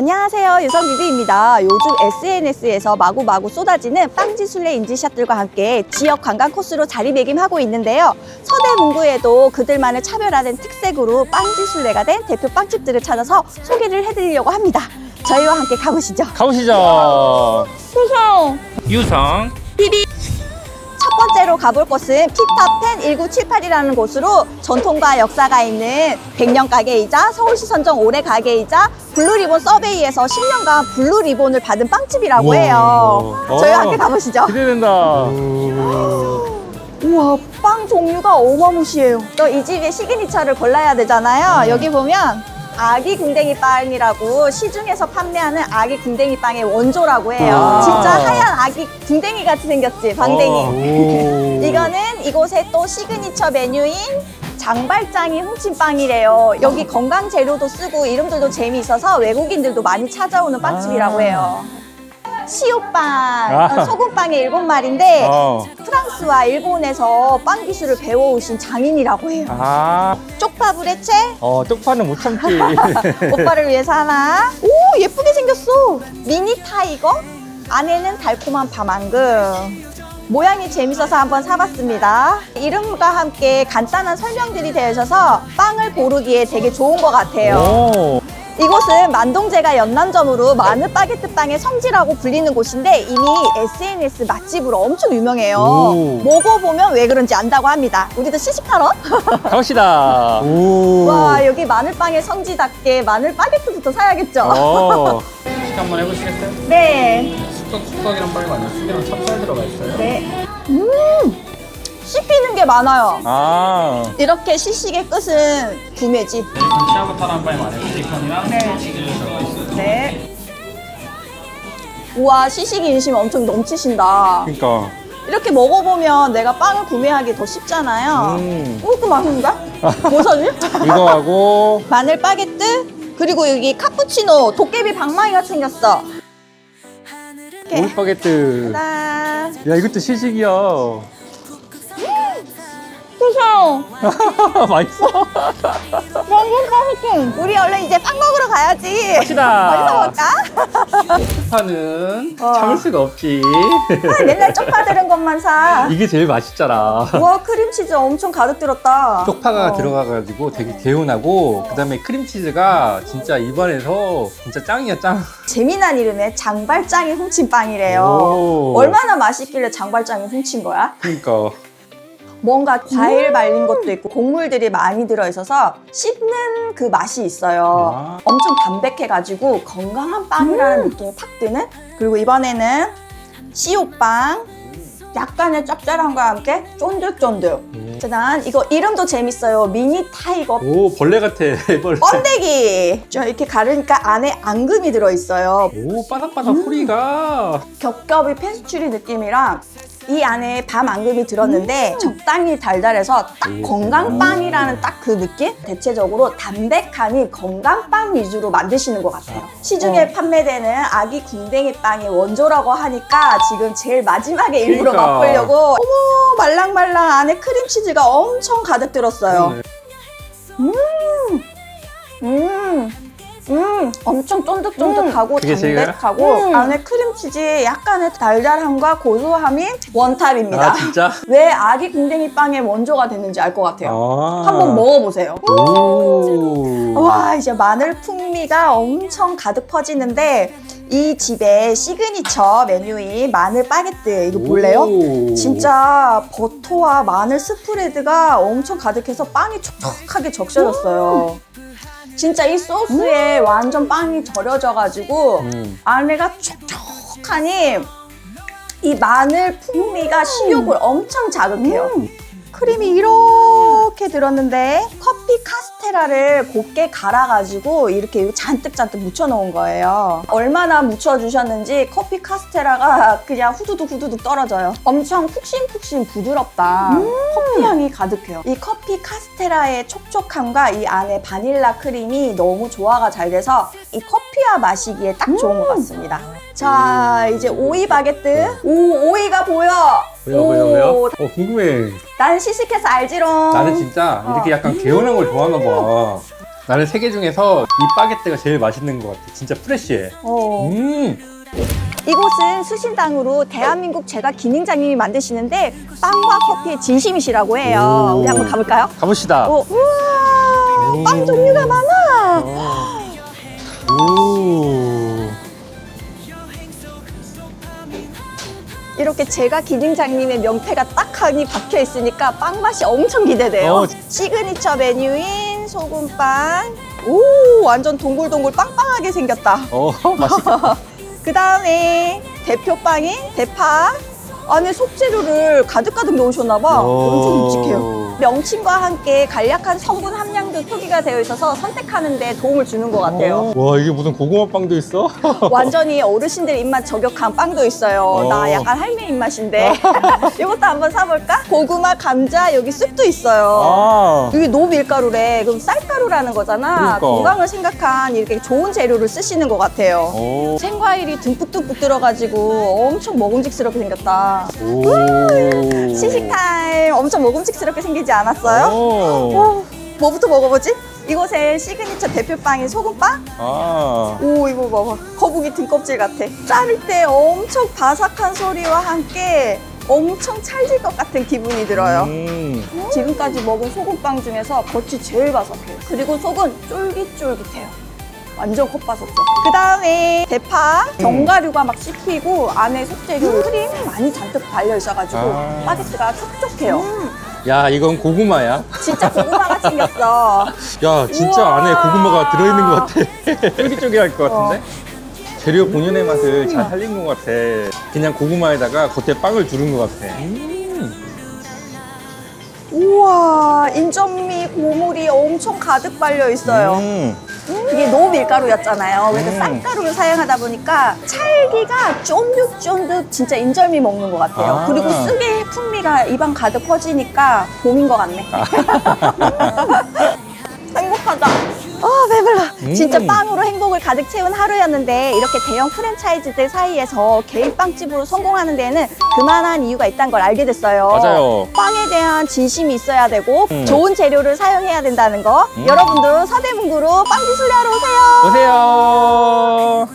안녕하세요. 유성비비입니다. 요즘 SNS에서 마구마구 쏟아지는 빵지술래 인지샷들과 함께 지역 관광 코스로 자리매김하고 있는데요. 서대문구에도 그들만의 차별화된 특색으로 빵지술래가 된 대표 빵집들을 찾아서 소개를 해드리려고 합니다. 저희와 함께 가보시죠. 가보시죠. 수성. 유성. 첫 번째로 가볼 곳은 피터팬 1978이라는 곳으로 전통과 역사가 있는 백년 가게이자 서울시 선정 올해 가게이자 블루리본 서베이에서 10년간 블루리본을 받은 빵집이라고. 해요. 저희와 어. 함께 가보시죠. 기대된다. 우와, 빵 종류가 어마무시해요. 또 이 집의 시그니처를 골라야 되잖아요. 음. 여기 보면 아기 궁뎅이 빵이라고 시중에서 판매하는 아기 궁뎅이 빵의 원조라고 해요. 아. 진짜 하얀 아기 궁뎅이 같이 생겼지, 방댕이. 어. 오. 이거는 이곳의 또 시그니처 메뉴인 장발장이 훔친 빵이래요. 여기 건강 재료도 쓰고 이름들도 재미있어서 외국인들도 많이 찾아오는 빵집이라고 아. 해요. 시오빵, 아. 어, 소금빵의 일곱 말인데 어. 프랑스와 일본에서 빵 기술을 배워오신 장인이라고 해요. 아. 쪽파불의 채 어, 쪽파는 못 참지. 오빠를 위해서 하나. 오 예쁘게 생겼어. 미니 타이거 안에는 달콤한 밤앙금. 모양이 재밌어서 한번 사봤습니다. 이름과 함께 간단한 설명들이 되어 있어서 빵을 고르기에 되게 좋은 것 같아요. 오. 이곳은 만동제가 연남점으로 마늘 바게트 빵의 성지라고 불리는 곳인데 이미 SNS 맛집으로 엄청 유명해요. 오. 먹어보면 왜 그런지 안다고 합니다. 우리도 시식하러? 가봅시다. 오. 와 여기 마늘빵의 성지답게 마늘 바게트부터 사야겠죠? 어. 시식 한번 해보시겠어요? 네. 숙덕 숙덕이랑 빨간 아니라 숙이랑 찹쌀 들어가 있어요. 네. 음, 씹히는 게 많아요. 아. 이렇게 시식의 끝은 구매지. 베이컨 치아바타랑 빨간 안에 베이컨이랑 네. 치즈를 들어가 있어요. 네. 우와, 시식 인심 엄청 넘치신다. 그러니까. 이렇게 먹어보면 내가 빵을 구매하기 더 쉽잖아요. 음. 이것도 맛있는데? 뭐 사지? 이거하고 마늘 바게트, 그리고 여기 카푸치노, 도깨비 방망이 같이 생겼어. 이렇게. 오이파게트. 짠. 야, 이것도 시식이야. 소성. 맛있어. 완전 맛있어. 우리 얼른 이제 빵 먹으러 가야지. 갑시다. 어디서 먹을까? 쪽파는 어. 참을 수가 없지. 아, 맨날 쪽파 들은 것만 사. 이게 제일 맛있잖아. 우와, 크림치즈 엄청 가득 들었다. 쪽파가 어. 들어가가지고 되게 개운하고 그다음에 크림치즈가 진짜 입안에서 진짜 짱이야 짱. 재미난 이름에 장발장이 훔친 빵이래요. 오. 얼마나 맛있길래 장발장이 훔친 거야? 그러니까 뭔가 과일 말린 것도 있고 곡물들이 많이 들어있어서 씹는 그 맛이 있어요. 아. 엄청 담백해가지고 건강한 빵이라는 느낌이 팍 드는? 그리고 이번에는 씨오빵. 약간의 짭짤함과 함께 쫀득쫀득. 음. 짜잔. 이거 이름도 재밌어요. 미니 타이거 오 벌레 같아 벌레. 번데기. 저 이렇게 가르니까 안에 앙금이 들어있어요. 오 바삭바삭 소리가. 겹겹이 페스츄리 느낌이랑 이 안에 밤 앙금이 들었는데 적당히 달달해서 딱 오. 건강빵이라는 딱 그 느낌? 대체적으로 담백하니 건강빵 위주로 만드시는 것 같아요. 시중에 판매되는 아기 궁뎅이 빵이 원조라고 하니까 지금 제일 마지막에 일부러 그러니까. 맛보려고 어머 말랑말랑 안에 크림치즈가 엄청 가득 들었어요. 음, 음, 엄청 쫀득쫀득하고 그게 제일- 담백하고 음. 안에 크림치즈의 약간의 달달함과 고소함이 원탑입니다. 아 진짜? 왜 아기 궁뎅이 빵의 원조가 됐는지 알 것 같아요. 아. 한번 먹어보세요. 오. 와 이제 마늘 풍미가 엄청 가득 퍼지는데 이 집의 시그니처 메뉴인 마늘 바게트 이거 볼래요? 오. 진짜 버터와 마늘 스프레드가 엄청 가득해서 빵이 촉촉하게 적셔졌어요. 진짜 이 소스에 완전 빵이 절여져가지고 음. 안에가 촉촉하니 이 마늘 풍미가 식욕을 엄청 자극해요. 크림이 이렇게 들었는데 커피 카스테라를 곱게 갈아가지고 이렇게 잔뜩 잔뜩 묻혀놓은 거예요. 얼마나 묻혀주셨는지 커피 카스테라가 그냥 후두둑 후두둑 떨어져요. 엄청 푹신푹신 부드럽다. 커피 향이 가득해요. 이 커피 카스테라의 촉촉함과 이 안에 바닐라 크림이 너무 조화가 잘 돼서 이 커피와 마시기에 딱 좋은 것 같습니다. 자, 이제 오이 바게트. 오, 오이가 보여. 뭐야 뭐야 뭐야? 오, 어 궁금해. 난 시식해서 알지롱. 나는 진짜 이렇게 어. 약간 개운한 걸 좋아하나 봐. 나는 세 개 중에서 이 바게트가 제일 맛있는 것 같아. 진짜 프레쉬해. 어. 음. 이곳은 수신당으로 대한민국 제과 기능장님이 만드시는데 빵과 커피의 진심이시라고 해요. 오. 우리 한번 가볼까요? 가봅시다. 오, 우와, 오. 빵 종류가 많아. 오. 이렇게 제가 기능장님의 명패가 딱 하니 박혀 있으니까 빵 맛이 엄청 기대돼요. 어. 시그니처 메뉴인 소금빵. 오, 완전 동글동글 빵빵하게 생겼다. 어, 맛있겠다. 그 다음에 대표빵인 대파. 안에 속재료를 가득가득 넣으셨나봐. 엄청 묵직해요. 명칭과 함께 간략한 성분 함량도 표기가 되어 있어서 선택하는 데 도움을 주는 것 같아요. 와, 이게 무슨 고구마 빵도 있어? 완전히 어르신들 입맛 저격한 빵도 있어요. 어. 나 약간 할매 입맛인데. 이것도 한번 사볼까? 고구마, 감자, 여기 쑥도 있어요. 아. 이게 노밀가루래. 그럼 쌀가루라는 거잖아. 그러니까. 건강을 생각한 이렇게 좋은 재료를 쓰시는 것 같아요. 오. 생과일이 듬뿍듬뿍 들어가지고 엄청 먹음직스럽게 생겼다. 오. 시식 타임 엄청 먹음직스럽게 생기지 않았어요? 오. 오, 뭐부터 먹어보지? 이곳의 시그니처 대표빵인 소금빵? 아. 오 이거 봐봐 거북이 등껍질 같아 자를 때 엄청 바삭한 소리와 함께 엄청 찰질 것 같은 기분이 들어요 음. 지금까지 먹은 소금빵 중에서 겉이 제일 바삭해요 그리고 속은 쫄깃쫄깃해요 완전 겉바속촉 그 다음에 대파 견과류가 막 씹히고 안에 속재료 크림 많이 잔뜩 발려 있어가지고 아. 바게트가 촉촉해요 야, 이건 고구마야? 진짜 고구마가 생겼어 야, 진짜 우와. 안에 고구마가 들어있는 것 같아. 쫄깃쫄깃할 것 같은데? 재료 본연의 맛을 잘 살린 것 같아. 그냥 고구마에다가 겉에 빵을 두른 것 같아. 음. 우와 인절미 고물이 엄청 가득 발려 있어요 음. 이게 노 밀가루였잖아요 그래서 음. 쌀가루를 사용하다 보니까 찰기가 쫀득쫀득 진짜 인절미 먹는 것 같아요 아. 그리고 쑥의 풍미가 입안 가득 퍼지니까 봄인 것 같네 행복하다 아 배불러 음. 진짜 빵으로 행복을 가득 채운 하루였는데 이렇게 대형 프랜차이즈들 사이에서 개인 빵집으로 성공하는 데에는 그만한 이유가 있다는 걸 알게 됐어요 맞아요. 빵에 대한 진심이 있어야 되고 음. 좋은 재료를 사용해야 된다는 거 음. 여러분도 서대문구로 빵 기술하러 오세요 오세요.